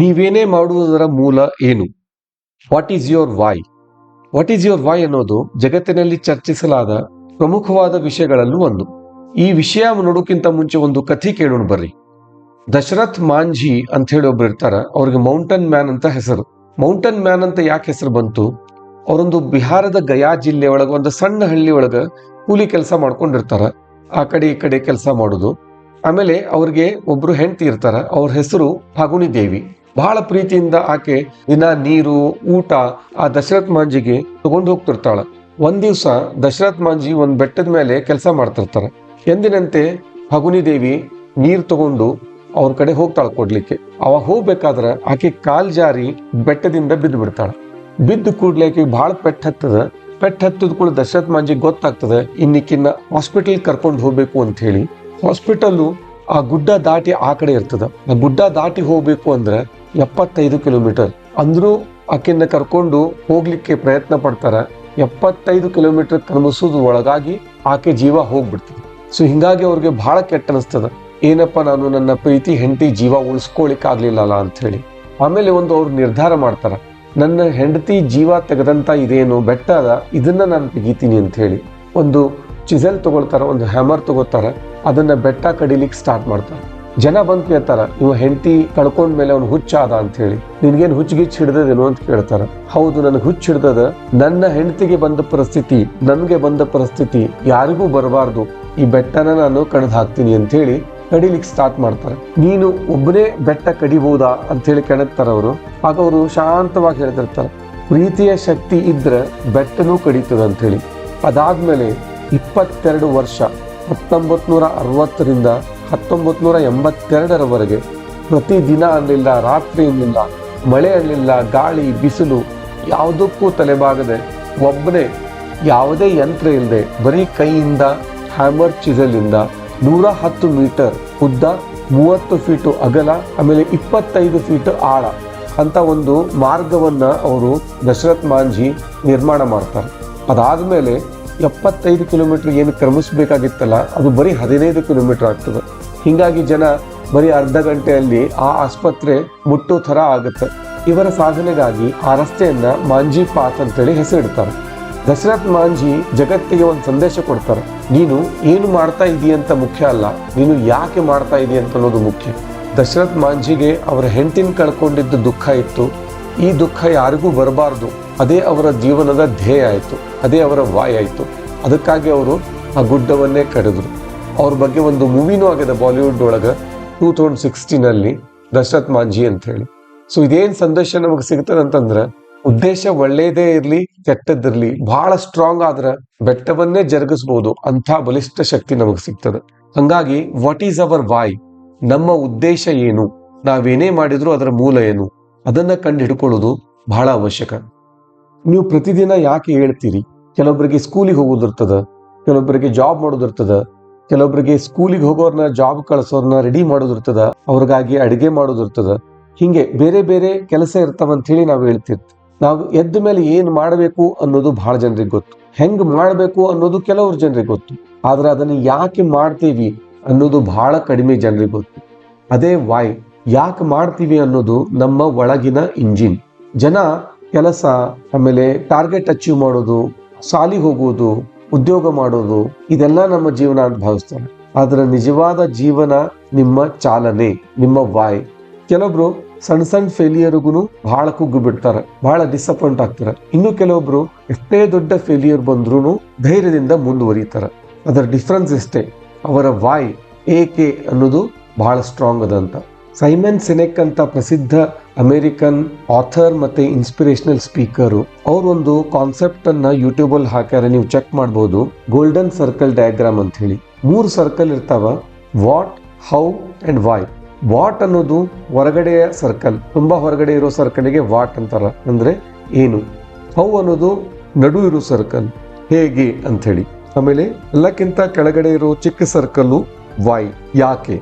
ನೀವೇನೇ ಮಾಡುವುದರ ಮೂಲ ಏನು? What is your why what is your why ಅನ್ನೋದು ಜಗತ್ತಿನಲ್ಲಿ ಚರ್ಚಿಸಲಾದ ಪ್ರಮುಖವಾದ ವಿಷಯಗಳಲ್ಲೂ ಒಂದು. ಈ ವಿಷಯ ನೋಡೋಕ್ಕಿಂತ ಮುಂಚೆ ಒಂದು ಕಥೆ ಕೇಳೋಣ ಬರ್ರಿ. ದಶರಥ್ ಮಾಂಜಿ ಅಂತ ಹೇಳಿ ಒಬ್ರು ಇರ್ತಾರ, ಅವ್ರಿಗೆ ಮೌಂಟನ್ ಮ್ಯಾನ್ ಅಂತ ಹೆಸರು. ಮೌಂಟನ್ ಮ್ಯಾನ್ ಅಂತ ಯಾಕೆ ಹೆಸರು ಬಂತು? ಅವರೊಂದು ಬಿಹಾರದ ಗಯಾ ಜಿಲ್ಲೆ ಒಳಗ, ಒಂದು ಸಣ್ಣ ಹಳ್ಳಿ ಒಳಗ ಕೂಲಿ ಕೆಲಸ ಮಾಡ್ಕೊಂಡಿರ್ತಾರ. ಆ ಕಡೆ ಈ ಕಡೆ ಕೆಲಸ ಮಾಡೋದು. ಆಮೇಲೆ ಅವ್ರಿಗೆ ಒಬ್ರು ಹೆಂಡತಿ ಇರ್ತಾರ, ಅವ್ರ ಹೆಸರು ಫಾಗುಣಿ ದೇವಿ ಬಹಳ ಪ್ರೀತಿಯಿಂದ ಆಕೆ ದಿನ ನೀರು, ಊಟ ಆ ದಶರಥ್ ಮಾಂಜಿಗೆ ತಗೊಂಡು ಹೋಗ್ತಿರ್ತಾಳ. ಒಂದ್ ದಿವ್ಸ ದಶರಥ್ ಮಾಂಜಿ ಒಂದು ಬೆಟ್ಟದ ಮೇಲೆ ಕೆಲಸ ಮಾಡ್ತಿರ್ತಾರೆ. ಎಂದಿನಂತೆ ಫಗುನಿ ದೇವಿ ನೀರು ತಗೊಂಡು ಅವ್ರ ಕಡೆ ಹೋಗ್ತಾಳ ಕೊಡ್ಲಿಕ್ಕೆ. ಅವಾಗ ಹೋಗ್ಬೇಕಾದ್ರ ಆಕೆ ಕಾಲ್ ಜಾರಿ ಬೆಟ್ಟದಿಂದ ಬಿದ್ದು ಬಿಡ್ತಾಳ. ಬಿದ್ದು ಕೂಡ್ಲೆ ಆಕೆ ಬಹಳ ಪೆಟ್ಟು ಹತ್ತದ. ಪೆಟ್ಟು ಹತ್ತದ ಕೂಡ ದಶರಥ್ ಮಾಂಜಿ ಗೊತ್ತಾಗ್ತದೆ, ಇನ್ನಿಕ್ಕಿನ್ನ ಹಾಸ್ಪಿಟಲ್ ಕರ್ಕೊಂಡು ಹೋಗ್ಬೇಕು ಅಂತ ಹೇಳಿ. ಹಾಸ್ಪಿಟಲ್ಲು ಆ ಗುಡ್ಡ ದಾಟಿ ಆ ಕಡೆ ಇರ್ತದ. ಆ ಗುಡ್ಡ ದಾಟಿ ಹೋಗ್ಬೇಕು ಅಂದ್ರೆ ಎಪ್ಪತ್ತೈದು ಕಿಲೋಮೀಟರ್. ಅಂದ್ರೂ ಆಕೆನ್ನ ಕರ್ಕೊಂಡು ಹೋಗ್ಲಿಕ್ಕೆ ಪ್ರಯತ್ನ ಪಡ್ತಾರ. ಎಪ್ಪತ್ತೈದು ಕಿಲೋಮೀಟರ್ ಕ್ರಮಿಸೋದು ಒಳಗಾಗಿ ಆಕೆ ಜೀವ ಹೋಗ್ಬಿಡ್ತದೆ. ಸೊ ಹಿಂಗಾಗಿ ಅವ್ರಿಗೆ ಬಹಳ ಕೆಟ್ಟ ಅನಿಸ್ತದ. ಏನಪ್ಪ ನಾನು ನನ್ನ ಪ್ರೀತಿ ಹೆಂಡತಿ ಜೀವ ಉಳಿಸ್ಕೊಳಿಕ್ ಆಗ್ಲಿಲ್ಲಲ್ಲ ಅಂತ ಹೇಳಿ ಆಮೇಲೆ ಒಂದು ಅವ್ರು ನಿರ್ಧಾರ ಮಾಡ್ತಾರ. ನನ್ನ ಹೆಂಡತಿ ಜೀವ ತೆಗೆದಂತ ಇದೇನು ಬೆಟ್ಟ ಅದ ಇದನ್ನ ನಾನು ತೆಗಿತೀನಿ ಅಂತ ಹೇಳಿ ಒಂದು ಚಿಸೆಲ್ ತಗೊಳ್ತಾರ, ಒಂದು ಹ್ಯಾಮರ್ ತಗೋತಾರ ಅದನ್ನ ಬೆಟ್ಟ ಕಡಿಲಿಕ್ಕೆ ಸ್ಟಾರ್ಟ್ ಮಾಡ್ತಾರ. ಜನ ಬಂದ್ ಕೇಳ್ತಾರ, ಇವ ಹೆಂಡತಿ ಕಳ್ಕೊಂಡ್ ಮೇಲೆ ಅವ್ನು ಹುಚ್ಚ ಆದ ಅಂತ ಹೇಳಿ. ನಿನ್ಗೇನ್ ಹುಚ್ಚಿಗಿಚ್ಚ ಹಿಡ್ದದೇನು ಅಂತ ಕೇಳ್ತಾರ. ಹೌದು, ನನಗೆ ಹುಚ್ಚ ಹಿಡ್ದದ. ನನ್ನ ಹೆಂಡತಿಗೆ ಬಂದ ಪರಿಸ್ಥಿತಿ, ನನ್ಗೆ ಬಂದ ಪರಿಸ್ಥಿತಿ ಯಾರಿಗೂ ಬರಬಾರ್ದು. ಈ ಬೆಟ್ಟನ ನಾನು ಕಡ್ದು ಹಾಕ್ತೀನಿ ಅಂತ ಹೇಳಿ ಕಡಿಲಿಕ್ಕೆ ಸ್ಟಾರ್ಟ್ ಮಾಡ್ತಾರೆ. ನೀನು ಒಬ್ಬನೇ ಬೆಟ್ಟ ಕಡಿಬಹುದಾ ಅಂತ ಹೇಳಿ ಕೆಣಕ್ತಾರ ಅವರು. ಆಗ ಅವರು ಶಾಂತವಾಗಿ ಹೇಳ್ತಿರ್ತಾರೆ. ಪ್ರೀತಿಯ ಶಕ್ತಿ ಇದ್ರೆ ಬೆಟ್ಟನೂ ಕಡಿತದ ಅಂತ ಹೇಳಿ. ಅದಾದ್ಮೇಲೆ ಇಪ್ಪತ್ತೆರಡು ವರ್ಷ ಹತ್ತೊಂಬತ್ ನೂರ ಅರವತ್ತರಿಂದ ಹತ್ತೊಂಬತ್ ನೂರ ಎಂಬತ್ತೆರಡರವರೆಗೆ ಪ್ರತಿದಿನ ಅನ್ನಿಲ್ಲ ರಾತ್ರಿ ಅಲ್ಲಿಲ್ಲ, ಮಳೆ ಅಲ್ಲಿಲ್ಲ, ಗಾಳಿ, ಬಿಸಿಲು ಯಾವುದಕ್ಕೂ ತಲೆಬಾಗದೆ ಒಬ್ಬನೇ ಯಾವುದೇ ಯಂತ್ರ ಇಲ್ಲದೆ ಬರೀ ಕೈಯಿಂದ ಹ್ಯಾಮರ್ ಚಿಸಲಿಂದ ನೂರ ಹತ್ತು ಮೀಟರ್ ಉದ್ದ, ಮೂವತ್ತು ಫೀಟು ಅಗಲ, ಆಮೇಲೆ ಇಪ್ಪತ್ತೈದು ಫೀಟ್ ಆಳ ಅಂತ ಒಂದು ಮಾರ್ಗವನ್ನ ಅವರು ದಶರಥ್ ಮಾಂಜಿ ನಿರ್ಮಾಣ ಮಾಡ್ತಾರೆ. ಅದಾದ್ಮೇಲೆ ಎಪ್ಪತ್ತೈದು ಕಿಲೋಮೀಟರ್ ಏನು ಕ್ರಮಿಸಬೇಕಾಗಿತ್ತಲ್ಲ, ಅದು ಬರೀ ಹದಿನೈದು ಕಿಲೋಮೀಟರ್ ಆಗ್ತದೆ. ಹೀಗಾಗಿ ಜನ ಬರೀ ಅರ್ಧ ಗಂಟೆಯಲ್ಲಿ ಆ ಆಸ್ಪತ್ರೆ ಮುಟ್ಟೋ ಥರ ಆಗುತ್ತೆ. ಇವರ ಸಾಧನೆಗಾಗಿ ಆ ರಸ್ತೆಯನ್ನು ಮಾಂಜಿ ಪಾತ್ ಅಂತೇಳಿ ಹೆಸರಿಡ್ತಾರೆ. ದಶರಥ್ ಮಾಂಜಿ ಜಗತ್ತಿಗೆ ಒಂದು ಸಂದೇಶ ಕೊಡ್ತಾರೆ. ನೀನು ಏನು ಮಾಡ್ತಾ ಇದೀಯ ಅಂತ ಮುಖ್ಯ ಅಲ್ಲ, ನೀನು ಯಾಕೆ ಮಾಡ್ತಾ ಇದೀಯ ಅಂತ ಅನ್ನೋದು ಮುಖ್ಯ. ದಶರಥ್ ಮಾಂಜಿಗೆ ಅವರ ಹೆಂಡತಿನ ಕಳ್ಕೊಂಡಿದ್ದ ದುಃಖ ಇತ್ತು. ಈ ದುಃಖ ಯಾರಿಗೂ ಬರಬಾರ್ದು. ಅದೇ ಅವರ ಜೀವನದ ಧ್ಯೇಯ ಆಯಿತು, ಅದೇ ಅವರ ವಾಯ್ ಆಯಿತು. ಅದಕ್ಕಾಗಿ ಅವರು ಆ ಗುಡ್ಡವನ್ನೇ ಕಡಿದ್ರು. ಅವ್ರ ಬಗ್ಗೆ ಒಂದು ಮೂವಿನೂ ಆಗಿದೆ ಬಾಲಿವುಡ್ ಒಳಗೆ, ಟೂ ತೌಸಂಡ್ ಸಿಕ್ಸ್ಟೀನಲ್ಲಿ ದಶರಥ್ ಮಾಂಜಿ ಅಂತ ಹೇಳಿ ಸೊ ಇದೇನ್ ಸಂದೇಶ ನಮಗೆ ಸಿಗ್ತದೆ ಅಂತಂದ್ರೆ, ಉದ್ದೇಶ ಒಳ್ಳೇದೇ ಇರಲಿ, ಕೆಟ್ಟದ್ದಿರಲಿ ಬಹಳ ಸ್ಟ್ರಾಂಗ್ ಆದ್ರೆ ಬೆಟ್ಟವನ್ನೇ ಜರುಗಿಸ್ಬೋದು ಅಂಥ ಬಲಿಷ್ಠ ಶಕ್ತಿ ನಮಗೆ ಸಿಗ್ತದೆ. ಹಂಗಾಗಿ ವಾಟ್ ಈಸ್ ಅವರ್ ವಾಯ್ ನಮ್ಮ ಉದ್ದೇಶ ಏನು? ನಾವೇನೇ ಮಾಡಿದ್ರು ಅದರ ಮೂಲ ಏನು? ಅದನ್ನ ಕಂಡು ಹಿಡ್ಕೊಳ್ಳೋದು ಬಹಳ ಅವಶ್ಯಕ. ನೀವು ಪ್ರತಿದಿನ ಯಾಕೆ ಹೇಳ್ತೀರಿ? ಕೆಲವೊಬ್ಬರಿಗೆ ಸ್ಕೂಲಿಗೆ ಹೋಗೋದಿರ್ತದ ಕೆಲವೊಬ್ಬರಿಗೆ ಜಾಬ್ ಮಾಡೋದಿರ್ತದ ಕೆಲವೊಬ್ಬರಿಗೆ ಸ್ಕೂಲಿಗೆ ಹೋಗೋರ್ನ ಜಾಬ್ ಕಳ್ಸೋರ್ನ ರೆಡಿ ಮಾಡೋದಿರ್ತದ ಅವ್ರಿಗಾಗಿ ಅಡಿಗೆ ಮಾಡೋದಿರ್ತದ ಹಿಂಗೆ ಬೇರೆ ಬೇರೆ ಕೆಲಸ ಇರ್ತಾವಂತ ಹೇಳಿ ನಾವು ಹೇಳ್ತಿರ್ತೀವಿ ನಾವು ಎದ್ದ ಮೇಲೆ ಏನ್ ಮಾಡಬೇಕು ಅನ್ನೋದು ಬಹಳ ಜನರಿಗೆ ಗೊತ್ತು. ಹೆಂಗ್ ಮಾಡಬೇಕು ಅನ್ನೋದು ಕೆಲವ್ರ ಜನರಿಗೆ ಗೊತ್ತು. ಆದ್ರೆ ಅದನ್ನ ಯಾಕೆ ಮಾಡ್ತೀವಿ ಅನ್ನೋದು ಬಹಳ ಕಡಿಮೆ ಜನರಿಗೆ ಗೊತ್ತು. ಅದೇ ವಾಯ್ ಯಾಕೆ ಮಾಡ್ತೀವಿ ಅನ್ನೋದು ನಮ್ಮ ಒಳಗಿನ ಇಂಜಿನ್ ಜನ ಕೆಲಸ ಆಮೇಲೆ ಟಾರ್ಗೆಟ್ ಅಚೀವ್ ಮಾಡೋದು, ಸಾಲಿ ಹೋಗೋದು ಉದ್ಯೋಗ ಮಾಡೋದು, ಇದೆಲ್ಲ ನಮ್ಮ ಜೀವನ ಅಂತ ಭಾವಿಸ್ತಾರೆ ಆದ್ರೆ ನಿಜವಾದ ಜೀವನ ನಿಮ್ಮ ಚಾಲನೆ, ನಿಮ್ಮ ವಾಯ್ ಕೆಲವೊಬ್ರು ಸಣ್ಣ ಸಣ್ಣ ಫೇಲಿಯರ್ಗೂ ಬಹಳ ಕುಗ್ಗು ಬಿಡ್ತಾರೆ ಬಹಳ ಡಿಸಪಾಯಿಂಟ್ ಆಗ್ತಾರೆ. ಇನ್ನು ಕೆಲವೊಬ್ರು ಎಷ್ಟೇ ದೊಡ್ಡ ಫೇಲಿಯರ್ ಬಂದ್ರೂ ಧೈರ್ಯದಿಂದ ಮುಂದುವರಿತಾರೆ. ಅದರ ಡಿಫ್ರೆನ್ಸ್ ಇಷ್ಟೇ ಅವರ ವಾಯ್ ಏಕೆ ಅನ್ನೋದು ಬಹಳ ಸ್ಟ್ರಾಂಗ್ ಅದಂತ. ಸೈಮನ್ ಸೆನೆಕ್ ಅಂತ ಪ್ರಸಿದ್ಧ ಅಮೇರಿಕನ್ ಆಥರ್ ಮತ್ತೆ ಇನ್ಸ್ಪಿರೇಷನಲ್ ಸ್ಪೀಕರು. ಅವ್ರೊಂದು ಕಾನ್ಸೆಪ್ಟ್ ಯೂಟ್ಯೂಬಲ್ಲಿ ಹಾಕ್ಯಾರ, ನೀವು ಚೆಕ್ ಮಾಡಬಹುದು ಗೋಲ್ಡನ್ ಸರ್ಕಲ್ ಡಯಾಗ್ರಾಮ್ ಅಂತ ಹೇಳಿ ಮೂರು ಸರ್ಕಲ್ ಇರ್ತಾವ, what, how and why. What ಅನ್ನೋದು ಹೊರಗಡೆಯ ಸರ್ಕಲ್, ತುಂಬಾ ಹೊರಗಡೆ ಇರೋ ಸರ್ಕಲ್ಗೆ ವಾಟ್ ಅಂತಾರೆ. ಅಂದ್ರೆ ಏನು? ಹೌ ಅನ್ನೋದು ನಡು ಇರೋ ಸರ್ಕಲ್, ಹೇಗೆ ಅಂತ ಹೇಳಿ ಆಮೇಲೆ ಎಲ್ಲಕ್ಕಿಂತ ಕೆಳಗಡೆ ಇರೋ ಚಿಕ್ಕ ಸರ್ಕಲ್ಲು ವೈ, ಯಾಕೆ?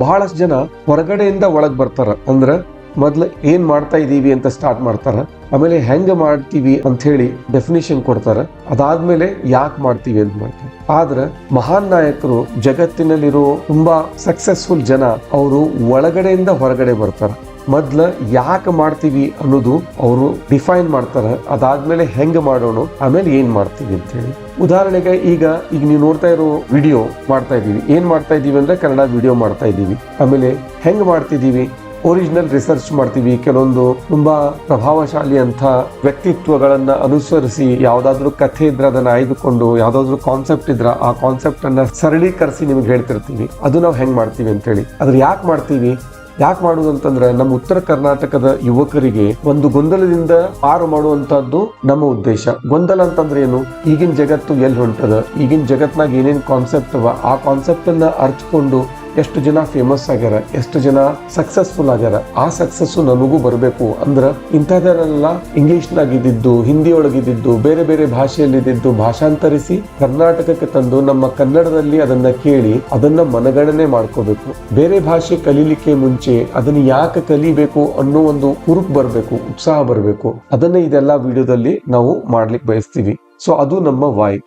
ಬಹಳಷ್ಟು ಜನ ಹೊರಗಡೆಯಿಂದ ಒಳಗೆ ಬರ್ತಾರ. ಅಂದ್ರೆ ಮೊದ್ಲು ಏನ್ ಮಾಡ್ತಾ ಇದೀವಿ ಅಂತ ಸ್ಟಾರ್ಟ್ ಮಾಡ್ತಾರ. ಆಮೇಲೆ ಹೆಂಗ ಮಾಡ್ತೀವಿ ಅಂತ ಹೇಳಿ ಡೆಫಿನಿಷನ್ ಕೊಡ್ತಾರ. ಅದಾದ್ಮೇಲೆ ಯಾಕೆ ಮಾಡ್ತೀವಿ ಅಂತ ಮಾಡ್ತಾರೆ. ಆದ್ರ ಮಹಾನ್ ನಾಯಕರು ಜಗತ್ತಿನಲ್ಲಿರೋ ತುಂಬಾ ಸಕ್ಸಸ್ಫುಲ್ ಜನ ಅವರು ಒಳಗಡೆಯಿಂದ ಹೊರಗಡೆ ಬರ್ತಾರ. ಮೊದ್ಲ ಯಾಕೆ ಮಾಡ್ತೀವಿ ಅನ್ನೋದು ಅವರು ಡಿಫೈನ್ ಮಾಡ್ತಾರೆ. ಅದಾದ್ಮೇಲೆ ಹೆಂಗ ಮಾಡೋಣ, ಆಮೇಲೆ ಏನ್ ಮಾಡ್ತೀವಿ ಅಂತ ಹೇಳಿ. ಉದಾಹರಣೆಗೆ ಈಗ ಈಗ ನೀವು ನೋಡ್ತಾ ಇರೋ ವಿಡಿಯೋ ಮಾಡ್ತಾ ಇದ್ದೀವಿ. ಏನು ಮಾಡ್ತಾ ಇದ್ದೀವಿ ಅಂದ್ರೆ ಕನ್ನಡ ವಿಡಿಯೋ ಮಾಡ್ತಾ ಇದ್ದೀವಿ. ಆಮೇಲೆ ಹೆಂಗೆ ಮಾಡ್ತಿದ್ದೀವಿ? ಒರಿಜಿನಲ್ ರಿಸರ್ಚ್ ಮಾಡ್ತೀವಿ. ಕೆಲವೊಂದು ತುಂಬಾ ಪ್ರಭಾವಶಾಲಿ ಅಂತ ವ್ಯಕ್ತಿತ್ವಗಳನ್ನ ಅನುಸರಿಸಿ ಯಾವ್ದಾದ್ರು ಕಥೆ ಇದ್ರೆ ಅದನ್ನ ಆಯ್ದುಕೊಂಡು, ಯಾವ್ದಾದ್ರು ಕಾನ್ಸೆಪ್ಟ್ ಇದ್ರ ಆ ಕಾನ್ಸೆಪ್ಟ್ ಅನ್ನ ಸರಳೀಕರಿಸಿ ನಿಮ್ಗೆ ಹೇಳ್ತಿರ್ತೀವಿ. ಅದು ನಾವು ಹೆಂಗ್ ಮಾಡ್ತೀವಿ ಅಂತ ಹೇಳಿ ಅದ್ರ ಯಾಕೆ ಮಾಡ್ತೀವಿ? ಯಾಕೆ ಮಾಡುದು ಅಂತಂದ್ರೆ ನಮ್ಮ ಉತ್ತರ ಕರ್ನಾಟಕದ ಯುವಕರಿಗೆ ಒಂದು ಗೊಂದಲದಿಂದ ಪಾರು ಮಾಡುವಂತಹದ್ದು ನಮ್ಮ ಉದ್ದೇಶ. ಗೊಂದಲ ಅಂತಂದ್ರೆ ಏನು? ಈಗಿನ ಜಗತ್ತು ಎಲ್ಲಿ ಹೊಂಟದ? ಈಗಿನ ಜಗತ್ನಾಗ ಏನೇನ್ ಕಾನ್ಸೆಪ್ಟ್ ಅವ? ಆ ಕಾನ್ಸೆಪ್ಟ್ ಅನ್ನ ಅರ್ಥಕೊಂಡು ಎಷ್ಟು ಜನ ಫೇಮಸ್ ಆಗ್ಯಾರ, ಎಷ್ಟು ಜನ ಸಕ್ಸಸ್ಫುಲ್ ಆಗ್ಯಾರ, ಆ ಸಕ್ಸಸ್ಸು ನನಗೂ ಬರಬೇಕು ಅಂದ್ರ ಇಂಥದನ್ನೆಲ್ಲ ಇಂಗ್ಲಿಷ್ನಾಗ ಇದ್ದಿದ್ದು ಹಿಂದಿ ಒಳಗಿದ್ದು ಬೇರೆ ಬೇರೆ ಭಾಷೆಯಲ್ಲಿ ಇದ್ದಿದ್ದು ಭಾಷಾಂತರಿಸಿ ಕರ್ನಾಟಕಕ್ಕೆ ತಂದು ನಮ್ಮ ಕನ್ನಡದಲ್ಲಿ ಅದನ್ನ ಕೇಳಿ ಅದನ್ನ ಮನಗಣನೆ ಮಾಡ್ಕೋಬೇಕು. ಬೇರೆ ಭಾಷೆ ಕಲೀಲಿಕ್ಕೆ ಮುಂಚೆ ಅದನ್ನ ಯಾಕೆ ಕಲಿಬೇಕು ಅನ್ನೋ ಒಂದು ಹುರುಪ್ ಬರಬೇಕು, ಉತ್ಸಾಹ ಬರಬೇಕು. ಅದನ್ನ ಇದೆಲ್ಲ ವಿಡಿಯೋದಲ್ಲಿ ನಾವು ಮಾಡ್ಲಿಕ್ಕೆ ಬಯಸ್ತೀವಿ. ಸೊ ಅದು ನಮ್ಮ ವಾಯ್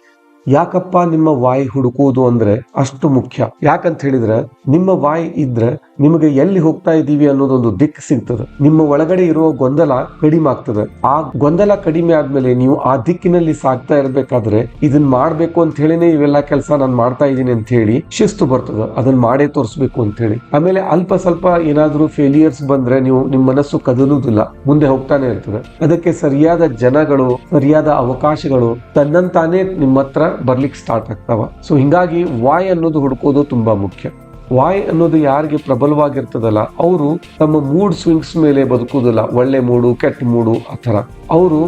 ಯಾಕಪ್ಪ ನಿಮ್ಮ ವಾಯಿ ಹುಡುಕುವುದು ಅಂದ್ರೆ ಅಷ್ಟು ಮುಖ್ಯ? ಯಾಕಂತ ಹೇಳಿದ್ರೆ, ನಿಮ್ಮ ವಾಯಿ ಇದ್ರೆ ನಿಮಗೆ ಎಲ್ಲಿ ಹೋಗ್ತಾ ಇದ್ದೀವಿ ಅನ್ನೋದೊಂದು ದಿಕ್ಕು ಸಿಗ್ತದೆ. ನಿಮ್ಮ ಒಳಗಡೆ ಇರುವ ಗೊಂದಲ ಕಡಿಮೆ ಆಗ್ತದೆ. ಆ ಗೊಂದಲ ಕಡಿಮೆ ಆದ್ಮೇಲೆ ನೀವು ಆ ದಿಕ್ಕಿನಲ್ಲಿ ಸಾಗ್ತಾ ಇರ್ಬೇಕಾದ್ರೆ ಇದನ್ನ ಮಾಡ್ಬೇಕು ಅಂತ ಹೇಳಿನೇ ಇವೆಲ್ಲ ಕೆಲಸ ನಾನು ಮಾಡ್ತಾ ಇದ್ದೀನಿ ಅಂತ ಹೇಳಿ ಶಿಸ್ತು ಬರ್ತದೆ. ಅದನ್ನ ಮಾಡೇ ತೋರಿಸ್ಬೇಕು ಅಂತ ಹೇಳಿ. ಆಮೇಲೆ ಅಲ್ಪ ಸ್ವಲ್ಪ ಏನಾದ್ರೂ ಫೇಲಿಯರ್ಸ್ ಬಂದ್ರೆ ನೀವು ನಿಮ್ಮ ಮನಸ್ಸು ಕದಲುವುದಿಲ್ಲ. ಮುಂದೆ ಹೋಗ್ತಾನೆ ಇರ್ತದೆ. ಅದಕ್ಕೆ ಸರಿಯಾದ ಜನಗಳು, ಸರಿಯಾದ ಅವಕಾಶಗಳು ತನ್ನಂತಾನೇ ನಿಮ್ಮ ಹತ್ರ ಬರ್ಲಿಕ್ಕೆ ಸ್ಟಾರ್ಟ್ ಆಗ್ತಾವ. ಸೊ ಹಿಂಗಾಗಿ ವಾಯ್ ಅನ್ನೋದು ಹುಡುಕೋದು ತುಂಬಾ ಮುಖ್ಯ. ವಾಯ್ ಅನ್ನೋದು ಯಾರಿಗೆ ಪ್ರಬಲವಾಗಿರ್ತದಲ್ಲ, ಅವರು ತಮ್ಮ ಮೂಡ್ ಸ್ವಿಂಗ್ಸ್ ಮೇಲೆ ಬದುಕುವುದಿಲ್ಲ. ಒಳ್ಳೆ ಮೂಡು ಕೆಟ್ಟ ಮೂಡು ಆ ಥರ. ಅವರು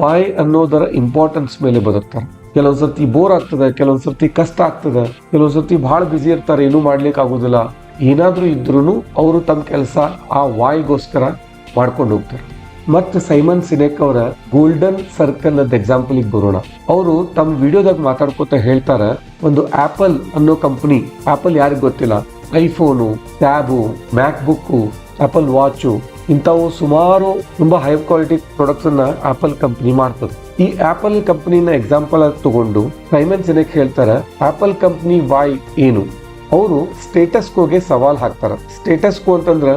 ವಾಯ್ ಅನ್ನೋದರ ಇಂಪಾರ್ಟೆನ್ಸ್ ಮೇಲೆ ಬದುಕ್ತಾರೆ. ಕೆಲವೊಂದ್ಸರ್ತಿ ಬೋರ್ ಆಗ್ತದೆ ಕೆಲವೊಂದ್ಸರ್ತಿ ಕಷ್ಟ ಆಗ್ತದೆ. ಕೆಲವೊಂದ್ಸರ್ತಿ ಬಹಳ ಬ್ಯುಸಿ ಇರ್ತಾರೆ, ಏನೂ ಮಾಡ್ಲಿಕ್ಕೆ ಆಗೋದಿಲ್ಲ. ಏನಾದರೂ ಇದ್ರೂ ಅವರು ತಮ್ಮ ಕೆಲಸ ಆ ವಾಯ್ಗೋಸ್ಕರ ಮಾಡ್ಕೊಂಡು ಹೋಗ್ತಾರೆ. ಮತ್ತೆ ಸೈಮನ್ ಸಿನೆಕ್ ಅವರ ಗೋಲ್ಡನ್ ಸರ್ಕಲ್ ಅದ್ ಎಕ್ಸಾಂಪಲ್ ಬರೋಣ. ಅವರು ತಮ್ಮ ವಿಡಿಯೋದಾಗ ಮಾತಾಡ್ಕೋತ ಹೇಳ್ತಾರ, ಒಂದು ಆಪಲ್ ಅನ್ನೋ ಕಂಪನಿ, ಆಪಲ್ ಯಾರಿಗ್ ಗೊತ್ತಿಲ್ಲ? IPhone, tab MacBook Apple watch, ಇಂಥವು ಸುಮಾರು ತುಂಬಾ ಹೈ ಕ್ವಾಲಿಟಿ ಪ್ರಾಡಕ್ಟ್ಸ್ ಅನ್ನ ಆಪಲ್ ಕಂಪನಿ ಮಾಡ್ತದೆ. ಈ ಆಪಲ್ ಕಂಪನಿನ ಎಕ್ಸಾಂಪಲ್ ಆಗಿ ತಗೊಂಡು ಸೈಮನ್ ಸಿನೆಕ್ ಹೇಳ್ತಾರ, ಆಪಲ್ ಕಂಪನಿ ವಾಯ್ ಏನು? ಅವರು ಸ್ಟೇಟಸ್ ಕೋಗೆ ಸವಾಲ್ ಹಾಕ್ತಾರ. ಸ್ಟೇಟಸ್ ಕೋ ಅಂತಂದ್ರ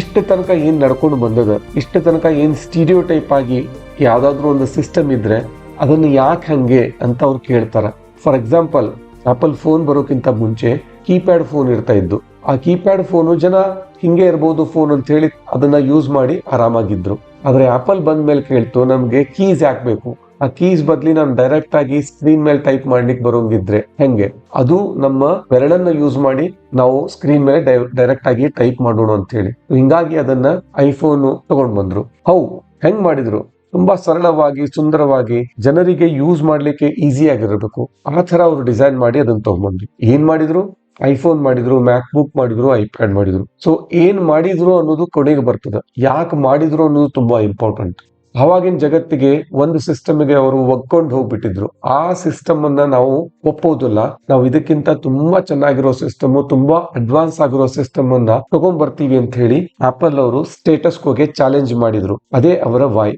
ಇಷ್ಟ ತನಕ ಏನು ನಡ್ಕೊಂಡು ಬಂದದ, ಇಷ್ಟು ತನಕ ಏನು ಸ್ಟೀರಿಯೋ ಟೈಪ್ ಆಗಿ ಯಾವ್ದಾದ್ರು ಒಂದು ಸಿಸ್ಟಮ್ ಇದ್ರೆ ಅದನ್ನು ಯಾಕೆ ಹಂಗೆ ಅಂತ ಅವ್ರು ಕೇಳ್ತಾರೆ. ಫಾರ್ ಎಕ್ಸಾಂಪಲ್ ಆಪಲ್ ಫೋನ್ ಬರೋಕ್ಕಿಂತ ಮುಂಚೆ ಕೀಪ್ಯಾಡ್ ಫೋನ್ ಇರ್ತಾ ಇದ್ದು, ಆ ಕೀಪ್ಯಾಡ್ ಫೋನು ಜನ ಹಿಂಗೆ ಇರ್ಬೋದು ಫೋನ್ ಅಂತ ಹೇಳಿ ಅದನ್ನ ಯೂಸ್ ಮಾಡಿ ಆರಾಮಾಗಿದ್ರು. ಆದರೆ ಆಪಲ್ ಬಂದ ಮೇಲೆ ಕೇಳ್ತು, ನಮಗೆ ಕೀಸ್ ಯಾಕೆ ಆ ಕೀಸ್ ಬದ್ಲಿ ನಾನು ಡೈರೆಕ್ಟ್ ಆಗಿ ಸ್ಕ್ರೀನ್ ಮೇಲೆ ಟೈಪ್ ಮಾಡ್ಲಿಕ್ಕೆ ಬರೋಂಗಿದ್ರೆ ಹೆಂಗೆ? ಅದು ನಮ್ಮ ಬೆರಳನ್ನ ಯೂಸ್ ಮಾಡಿ ನಾವು ಸ್ಕ್ರೀನ್ ಮೇಲೆ ಡೈರೆಕ್ಟ್ ಆಗಿ ಟೈಪ್ ಮಾಡೋಣ ಅಂತ ಹೇಳಿ ಹಿಂಗಾಗಿ ಅದನ್ನ ಐಫೋನ್ ತಗೊಂಡ್ ಬಂದ್ರು. ಹೌ, ಹೆಂಗ್ ಮಾಡಿದ್ರು? ತುಂಬಾ ಸರಳವಾಗಿ, ಸುಂದರವಾಗಿ ಜನರಿಗೆ ಯೂಸ್ ಮಾಡ್ಲಿಕ್ಕೆ ಈಸಿ ಆಗಿರಬೇಕು. ಆ ತರ ಅವರು ಡಿಸೈನ್ ಮಾಡಿ ಅದನ್ನ ತಗೊಂಡ್ಬಂದ್ರು ಏನ್ ಮಾಡಿದ್ರು? ಐಫೋನ್ ಮಾಡಿದ್ರು ಮ್ಯಾಕ್ ಬುಕ್ ಮಾಡಿದ್ರು ಐಪ್ಯಾಡ್ ಮಾಡಿದ್ರು. ಸೊ ಏನ್ ಮಾಡಿದ್ರು ಅನ್ನೋದು ಕೊನೆಗೆ ಬರ್ತದೆ. ಯಾಕೆ ಮಾಡಿದ್ರು ಅನ್ನೋದು ತುಂಬಾ ಇಂಪಾರ್ಟೆಂಟ್ ಅವಾಗಿನ ಜಗತ್ತಿಗೆ ಒಂದು ಸಿಸ್ಟಮ್ಗೆ ಅವರು ಒಗ್ಕೊಂಡು ಹೋಗ್ಬಿಟ್ಟಿದ್ರು. ಆ ಸಿಸ್ಟಮ್ ಅನ್ನ ನಾವು ಒಪ್ಪೋದಿಲ್ಲ ನಾವು ಇದಕ್ಕಿಂತ ತುಂಬಾ ಚೆನ್ನಾಗಿರೋ ಸಿಸ್ಟಮ್ ತುಂಬಾ ಅಡ್ವಾನ್ಸ್ ಆಗಿರೋ ಸಿಸ್ಟಮ್ ಅನ್ನ ತಗೊಂಡ್ ಬರ್ತೀವಿ ಅಂತ ಹೇಳಿ ಆಪಲ್ ಅವರು ಸ್ಟೇಟಸ್ ಕೋಗೆ ಚಾಲೆಂಜ್ ಮಾಡಿದ್ರು. ಅದೇ ಅವರ ವಾಯ್.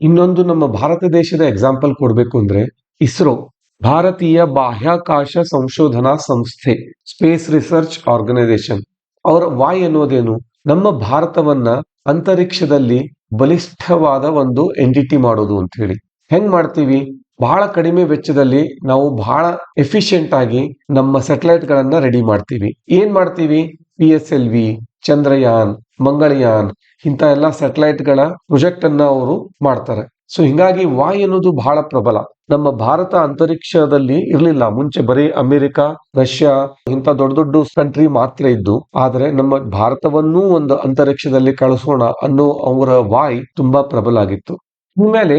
ಇನ್ನೊಂದು ನಮ್ಮ ಭಾರತ ದೇಶದ ಎಕ್ಸಾಂಪಲ್ ಕೊಡ್ಬೇಕು ಅಂದ್ರೆ ಇಸ್ರೋ, ಭಾರತೀಯ ಬಾಹ್ಯಾಕಾಶ ಸಂಶೋಧನಾ ಸಂಸ್ಥೆ ಸ್ಪೇಸ್ ರಿಸರ್ಚ್ ಆರ್ಗನೈಸೇಷನ್ ಅವರ ವಾಯ್ ಅನ್ನೋದೇನು? ನಮ್ಮ ಭಾರತವನ್ನ ಅಂತರಿಕ್ಷದಲ್ಲಿ ಬಲಿಷ್ಠವಾದ ಒಂದು ಎಂಟಿಟಿ ಮಾಡೋದು ಅಂತ ಹೇಳಿ ಹೆಂಗ್ ಮಾಡ್ತೀವಿ? ಬಹಳ ಕಡಿಮೆ ವೆಚ್ಚದಲ್ಲಿ ನಾವು ಬಹಳ ಎಫಿಷಿಯಂಟ್ ಆಗಿ ನಮ್ಮ ಸೆಟಲೈಟ್ ಗಳನ್ನ ರೆಡಿ ಮಾಡ್ತೀವಿ. ಏನ್ ಮಾಡ್ತೀವಿ? P S L V Chandrayaan, Mangalyaan ಇಂತ ಎಲ್ಲಾ ಸೆಟಲೈಟ್ಗಳ ಪ್ರೊಜೆಕ್ಟ್ ಅನ್ನ ಅವರು ಮಾಡ್ತಾರೆ. ಸೊ ಹಿಂಗಾಗಿ ವಾಯ್ ಅನ್ನೋದು ಬಹಳ ಪ್ರಬಲ. ನಮ್ಮ ಭಾರತ ಅಂತರಿಕ್ಷದಲ್ಲಿ ಇರ್ಲಿಲ್ಲ. ಮುಂಚೆ ಬರೀ ಅಮೆರಿಕ, ರಷ್ಯಾ ಇಂಥ ದೊಡ್ಡ ದೊಡ್ಡ ಕಂಟ್ರಿ ಮಾತ್ರ ಇದ್ದು, ಆದ್ರೆ ನಮ್ಮ ಭಾರತವನ್ನೂ ಒಂದು ಅಂತರಿಕ್ಷದಲ್ಲಿ ಕಳಿಸೋಣ ಅನ್ನೋ ಅವರ ವಾಯ್ ತುಂಬಾ ಪ್ರಬಲ ಆಗಿತ್ತು. ಇನ್ಮೇಲೆ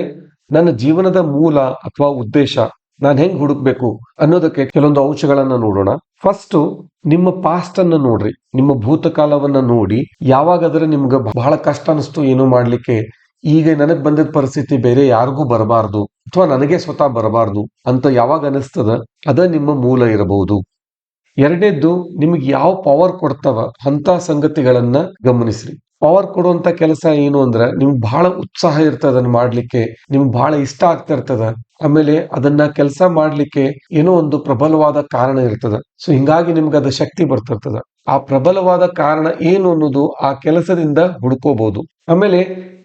ನನ್ನ ಜೀವನದ ಮೂಲ ಅಥವಾ ಉದ್ದೇಶ, ನಾನು ಹೆಂಗ್ ಹುಡುಕ್ಬೇಕು ಅನ್ನೋದಕ್ಕೆ ಕೆಲವೊಂದು ಅಂಶಗಳನ್ನ ನೋಡೋಣ. ಫಸ್ಟ್ ನಿಮ್ಮ ಪಾಸ್ಟ್ ಅನ್ನ ನೋಡ್ರಿ. ನಿಮ್ಮ ಭೂತಕಾಲವನ್ನ ನೋಡಿ. ಯಾವಾಗಾದ್ರೆ ನಿಮ್ಗೆ ಬಹಳ ಕಷ್ಟ ಅನಿಸ್ತು ಏನು ಮಾಡ್ಲಿಕ್ಕೆ. ಈಗ ನನಗ್ ಬಂದಿದ್ದ ಪರಿಸ್ಥಿತಿ ಬೇರೆ ಯಾರಿಗೂ ಬರಬಾರ್ದು ಅಥವಾ ನನಗೆ ಸ್ವತಃ ಬರಬಾರ್ದು ಅಂತ ಯಾವಾಗ ಅನಿಸ್ತದ, ಅದ ನಿಮ್ಮ ಮೂಲ ಇರಬಹುದು. ಎರಡನೇದ್ದು, ನಿಮ್ಗೆ ಯಾವ ಪವರ್ ಕೊಡ್ತಾವ ಅಂತ ಸಂಗತಿಗಳನ್ನ ಗಮನಿಸ್ರಿ. ಪವರ್ ಕೊಡುವಂತ ಕೆಲಸ ಏನು ಅಂದ್ರ, ನಿಮ್ಗೆ ಬಹಳ ಉತ್ಸಾಹ ಇರ್ತದ ಅದನ್ನ ಮಾಡ್ಲಿಕ್ಕೆ, ನಿಮ್ಗೆ ಬಹಳ ಇಷ್ಟ ಆಗ್ತಾ ಇರ್ತದ. ಆಮೇಲೆ ಅದನ್ನ ಕೆಲಸ ಮಾಡ್ಲಿಕ್ಕೆ ಏನೋ ಒಂದು ಪ್ರಬಲವಾದ ಕಾರಣ ಇರ್ತದ. ಸೊ ಹಿಂಗಾಗಿ ನಿಮ್ಗೆ ಅದ ಶಕ್ತಿ ಬರ್ತಿರ್ತದ. ಆ ಪ್ರಬಲವಾದ ಕಾರಣ ಏನು ಅನ್ನೋದು ಆ ಕೆಲಸದಿಂದ ಹುಡ್ಕೋಬಹುದು ಆಮೇಲೆ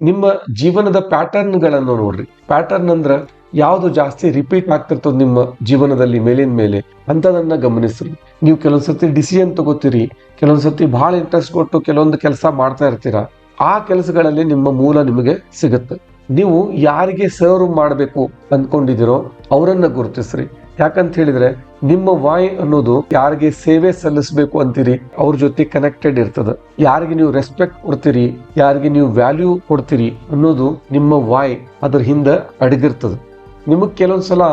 ನಿಮ್ಮ ಜೀವನದ ಪ್ಯಾಟರ್ನ್ಗಳನ್ನು ನೋಡ್ರಿ. ಪ್ಯಾಟರ್ನ್ ಅಂದ್ರ ಯಾವ್ದು ಜಾಸ್ತಿ ರಿಪೀಟ್ ಆಗ್ತಿರ್ತದ ನಿಮ್ಮ ಜೀವನದಲ್ಲಿ ಮೇಲಿನ ಮೇಲೆ ಅಂತದನ್ನ ಗಮನಿಸ್ರಿ. ನೀವು ಕೆಲವೊಂದ್ಸತಿ ಡಿಸಿಷನ್ ತಗೋತೀರಿ ಕೆಲವೊಂದ್ಸತಿ ಬಹಳ ಇಂಟ್ರೆಸ್ಟ್ ಕೊಟ್ಟು ಕೆಲವೊಂದು ಕೆಲಸ ಮಾಡ್ತಾ ಇರ್ತೀರಾ, ಆ ಕೆಲಸಗಳಲ್ಲಿ ನಿಮ್ಮ ಮೂಲ ನಿಮಗೆ ಸಿಗುತ್ತೆ. ನೀವು ಯಾರಿಗೆ ಸರ್ವ್ ಮಾಡಬೇಕು ಅಂದ್ಕೊಂಡಿದ್ದೀರೋ ಅವರನ್ನ ಗುರುತಿಸ್ರಿ. ಯಾಕಂತ ಹೇಳಿದ್ರೆ ನಿಮ್ಮ ವಾಯ್ ಅನ್ನೋದು ಯಾರಿಗೆ ಸೇವೆ ಸಲ್ಲಿಸಬೇಕು ಅಂತೀರಿ, ಅವ್ರ ಜೊತೆ ಕನೆಕ್ಟೆಡ್ ಇರ್ತದ. ಯಾರಿಗೆ ನೀವು ರೆಸ್ಪೆಕ್ಟ್ ಕೊಡ್ತೀರಿ, ಯಾರಿಗೆ ನೀವು ವ್ಯಾಲ್ಯೂ ಕೊಡ್ತೀರಿ ಅನ್ನೋದು ನಿಮ್ಮ ವಾಯ್ ಅದ್ರ ಹಿಂದೆ ಅಡಗಿರ್ತದ. ನಿಮಗ್ ಕೆಲವೊಂದ್ಸಲ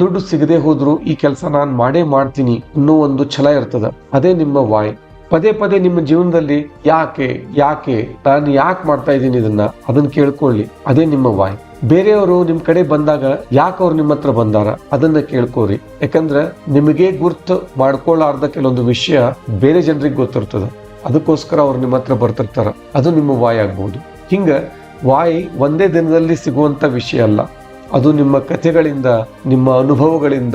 ದುಡ್ಡು ಸಿಗದೆ ಹೋದ್ರು ಈ ಕೆಲಸ ನಾನು ಮಾಡೇ ಮಾಡ್ತೀನಿ ಅನ್ನೋ ಒಂದು ಛಲ ಇರ್ತದ. ಅದೇ ನಿಮ್ಮ ವಾಯ್. ಪದೇ ಪದೇ ನಿಮ್ಮ ಜೀವನದಲ್ಲಿ ಯಾಕೆ ಯಾಕೆ, ನಾನು ಯಾಕೆ ಮಾಡ್ತಾ ಇದ್ದೀನಿ ಇದನ್ನ ಅದನ್ನ ಕೇಳ್ಕೊಳ್ಳಿ. ಅದೇ ನಿಮ್ಮ ವಾಯ್. ಬೇರೆಯವರು ನಿಮ್ಮ ಕಡೆ ಬಂದಾಗ ಯಾಕೆ ಅವ್ರು ನಿಮ್ಮ ಹತ್ರ ಬಂದಾರ? ಅದನ್ನ ಕೇಳ್ಕೋರಿ. ಯಾಕಂದ್ರೆ ನಿಮಗೆ ಗುರ್ತು ಮಾಡ್ಕೊಳ್ಳಾರ್ದ ಕೆಲವೊಂದು ವಿಷಯ ಬೇರೆ ಜನರಿಗೆ ಗೊತ್ತಿರ್ತದೆ. ಅದಕ್ಕೋಸ್ಕರ ಅವ್ರು ನಿಮ್ಮ ಹತ್ರ ಬರ್ತಿರ್ತಾರ. ಅದು ನಿಮ್ಮ ವಾಯ್ ಆಗ್ಬಹುದು ಹಿಂಗ ವಾಯ್ ಒಂದೇ ದಿನದಲ್ಲಿ ಸಿಗುವಂತ ವಿಷಯ ಅಲ್ಲ. ಅದು ನಿಮ್ಮ ಕಥೆಗಳಿಂದ, ನಿಮ್ಮ ಅನುಭವಗಳಿಂದ,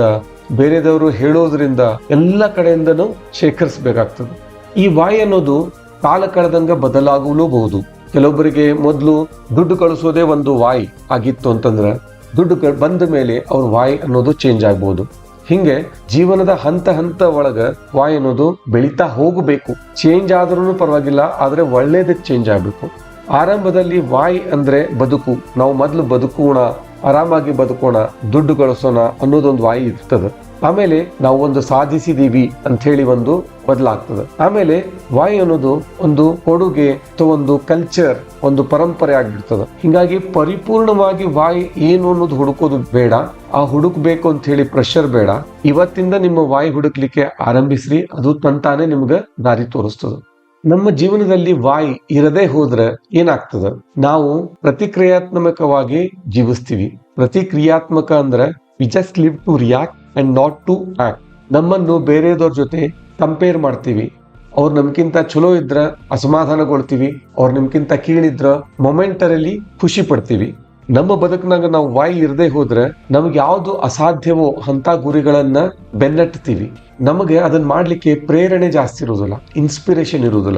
ಬೇರೆದವರು ಹೇಳೋದ್ರಿಂದ ಎಲ್ಲ ಕಡೆಯಿಂದನೂ ಶೇಖರಿಸಬೇಕಾಗ್ತದೆ. ಈ ವಾಯ್ ಅನ್ನೋದು ಕಾಲ ಕಳೆದಂಗ ಬದಲಾಗಲೂಬಹುದು ಕೆಲವೊಬ್ಬರಿಗೆ ಮೊದಲು ದುಡ್ಡು ಕಳಿಸೋದೇ ಒಂದು ವಾಯ್ ಆಗಿತ್ತು ಅಂತಂದ್ರೆ ದುಡ್ಡು ಬಂದ ಮೇಲೆ ಅವ್ರ ವಾಯ್ ಅನ್ನೋದು ಚೇಂಜ್ ಆಗ್ಬೋದು. ಹಿಂಗೆ ಜೀವನದ ಹಂತ ಹಂತ ಒಳಗ ವಾಯ್ ಅನ್ನೋದು ಬೆಳೀತಾ ಹೋಗಬೇಕು. ಚೇಂಜ್ ಆದ್ರೂ ಪರವಾಗಿಲ್ಲ, ಆದ್ರೆ ಒಳ್ಳೇದೇ ಚೇಂಜ್ ಆಗಬೇಕು. ಆರಂಭದಲ್ಲಿ ವಾಯ್ ಅಂದ್ರೆ ಬದುಕು. ನಾವು ಮೊದಲು ಬದುಕೋಣ, ಆರಾಮಾಗಿ ಬದುಕೋಣ, ದುಡ್ಡು ಗಳಿಸೋಣ ಅನ್ನೋದೊಂದು ವಾಯ್ ಇರ್ತದೆ. ಆಮೇಲೆ ನಾವು ಒಂದು ಸಾಧಿಸಿದೀವಿ ಅಂತ ಹೇಳಿ ಒಂದು ಬದಲಾಗ್ತದೆ. ಆಮೇಲೆ ವಾಯ್ ಅನ್ನೋದು ಒಂದು ಕೊಡುಗೆ ಅಥವಾ ಒಂದು ಕಲ್ಚರ್ ಒಂದು ಪರಂಪರೆ ಆಗಿರ್ತದೆ. ಹಿಂಗಾಗಿ ಪರಿಪೂರ್ಣವಾಗಿ ವಾಯ್ ಏನು ಅನ್ನೋದು ಹುಡುಕೋದು ಬೇಡ. ಆ ಹುಡುಕ್ಬೇಕು ಅಂತ ಹೇಳಿ ಪ್ರೆಷರ್ ಬೇಡ. ಇವತ್ತಿಂದ ನಿಮ್ಮ ವಾಯ್ ಹುಡುಕ್ಲಿಕ್ಕೆ ಆರಂಭಿಸ್ರಿ. ಅದು ತಂತಾನೆ ನಿಮ್ಗೆ ದಾರಿ ತೋರಿಸ್ತದೆ. ನಮ್ಮ ಜೀವನದಲ್ಲಿ ವಾಯ್ ಇರದೇ ಹೋದ್ರೆ ಏನಾಗ್ತದ? ನಾವು ಪ್ರತಿಕ್ರಿಯಾತ್ಮಕವಾಗಿ ಜೀವಿಸ್ತೀವಿ. ಪ್ರತಿಕ್ರಿಯಾತ್ಮಕ ಅಂದ್ರೆ we just live to react and not to act ನಮ್ಮನ್ನು ಬೇರೆದವ್ರ ಜೊತೆ ಕಂಪೇರ್ ಮಾಡ್ತೀವಿ. ಅವ್ರು ನಮ್ಗಿಂತ ಚಲೋ ಇದ್ರ ಅಸಮಾಧಾನಗೊಳ್ತೀವಿ. ಅವ್ರು ನಮ್ಗಿಂತ ಕೀಳಿದ್ರ ಮೊಮೆಂಟರಲ್ಲಿ ಖುಷಿ ಪಡ್ತೀವಿ. ನಮ್ಮ ಬದುಕಿನಾಗ ನಾವು ವಾಯ್ ಇರದೆ ಹೋದ್ರೆ ನಮ್ಗೆ ಯಾವುದು ಅಸಾಧ್ಯವೋ ಅಂತ ಗುರಿಗಳನ್ನ ಬೆನ್ನಟ್ತೀವಿ. ನಮಗೆ ಅದನ್ನ ಮಾಡ್ಲಿಕ್ಕೆ ಪ್ರೇರಣೆ ಜಾಸ್ತಿ ಇರೋದಿಲ್ಲ ಇನ್ಸ್ಪಿರೇಷನ್ ಇರೋದಿಲ್ಲ.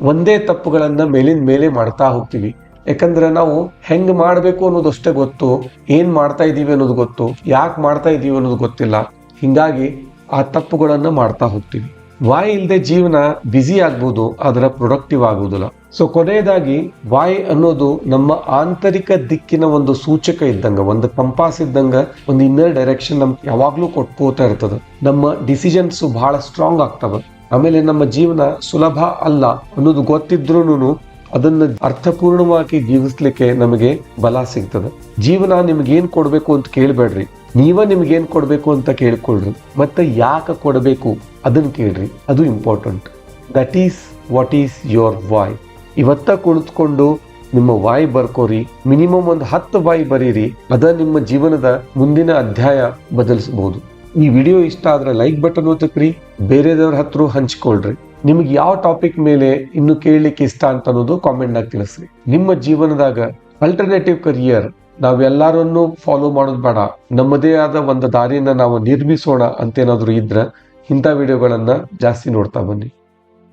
ಒಂದೇ ತಪ್ಪುಗಳನ್ನ ಮೇಲಿನ ಮೇಲೆ ಮಾಡ್ತಾ ಹೋಗ್ತೀವಿ. ಯಾಕಂದ್ರೆ ನಾವು ಹೆಂಗ್ ಮಾಡಬೇಕು ಅನ್ನೋದಷ್ಟೇ ಗೊತ್ತು, ಏನ್ ಮಾಡ್ತಾ ಇದೀವಿ ಅನ್ನೋದು ಗೊತ್ತು, ಯಾಕೆ ಮಾಡ್ತಾ ಇದೀವಿ ಅನ್ನೋದು ಗೊತ್ತಿಲ್ಲ. ಹಿಂಗಾಗಿ ಆ ತಪ್ಪುಗಳನ್ನ ಮಾಡ್ತಾ ಹೋಗ್ತೀವಿ. ವಾಯ್ ಇಲ್ಲದೆ ಜೀವನ ಬ್ಯುಸಿ ಆಗ್ಬೋದು, ಅದರ ಪ್ರೊಡಕ್ಟಿವ್ ಆಗುವುದಿಲ್ಲ. ಸೊ ಕೊನೆಯದಾಗಿ ವಾಯ್ ಅನ್ನೋದು ನಮ್ಮ ಆಂತರಿಕ ದಿಕ್ಕಿನ ಒಂದು ಸೂಚಕ ಇದ್ದಂಗ, ಒಂದು ಕಂಪಾಸ್ ಇದ್ದಂಗ, ಒಂದು ಇನ್ನರ್ ಡೈರೆಕ್ಷನ್ ನಮ್ಗೆ ಯಾವಾಗ್ಲೂ ಕೊಟ್ಕೋತಾ ಇರ್ತದೆ. ನಮ್ಮ ಡಿಸಿಷನ್ಸ್ ಬಹಳ ಸ್ಟ್ರಾಂಗ್ ಆಗ್ತವೆ. ಆಮೇಲೆ ನಮ್ಮ ಜೀವನ ಸುಲಭ ಅಲ್ಲ ಅನ್ನೋದು ಗೊತ್ತಿದ್ರೂನು ಅದನ್ನ ಅರ್ಥಪೂರ್ಣವಾಗಿ ಜೀವಿಸ್ಲಿಕ್ಕೆ ನಮಗೆ ಬಲ ಸಿಗ್ತದೆ. ಜೀವನ ನಿಮ್ಗೆ ಏನ್ ಕೊಡ್ಬೇಕು ಅಂತ ಕೇಳಬೇಡ್ರಿ. ನೀವ ನಿಮ್ಗೆ ಏನ್ ಕೊಡ್ಬೇಕು ಅಂತ ಕೇಳ್ಕೊಳ್ರಿ. ಮತ್ತೆ ಯಾಕೆ ಕೊಡಬೇಕು ಅದನ್ನ ಕೇಳ್ರಿ. ಅದು important that is what is your why ಇವತ್ತ ಕುಳಿತುಕೊಂಡು ನಿಮ್ಮ ವಾಯ್ ಬರ್ಕೋರಿ. ಮಿನಿಮಮ್ ಒಂದು ಹತ್ತು ವಾಯ್ ಬರೀರಿ. ಅದ ನಿಮ್ಮ ಜೀವನದ ಮುಂದಿನ ಅಧ್ಯಾಯ ಬದಲಿಸಬಹುದು ಈ ವಿಡಿಯೋ ಇಷ್ಟ ಆದ್ರೆ ಲೈಕ್ ಬಟನ್ ಒತ್ತಕ್ರಿ ಬೇರೆದವ್ರ ಹತ್ರ ಹಂಚ್ಕೊಳ್ರಿ. ನಿಮ್ಗೆ ಯಾವ ಟಾಪಿಕ್ ಮೇಲೆ ಇನ್ನು ಕೇಳಲಿಕ್ಕೆ ಇಷ್ಟ ಅಂತ ಅನ್ನೋದು ಕಾಮೆಂಟ್ ನಾಗ ತಿಳಿಸ್ರಿ. ನಿಮ್ಮ ಜೀವನದಾಗ ಅಲ್ಟರ್ನೇಟಿವ್ ಕರಿಯರ್ ನಾವೆಲ್ಲರನ್ನೂ ಫಾಲೋ ಮಾಡೋದು ಬೇಡ. ನಮ್ಮದೇ ಆದ ಒಂದು ದಾರಿಯನ್ನ ನಾವು ನಿರ್ಮಿಸೋಣ ಅಂತೇನಾದರೂ ಇದ್ರೆ ಇಂಥ ವಿಡಿಯೋಗಳನ್ನು ಜಾಸ್ತಿ ನೋಡ್ತಾ ಬನ್ನಿ.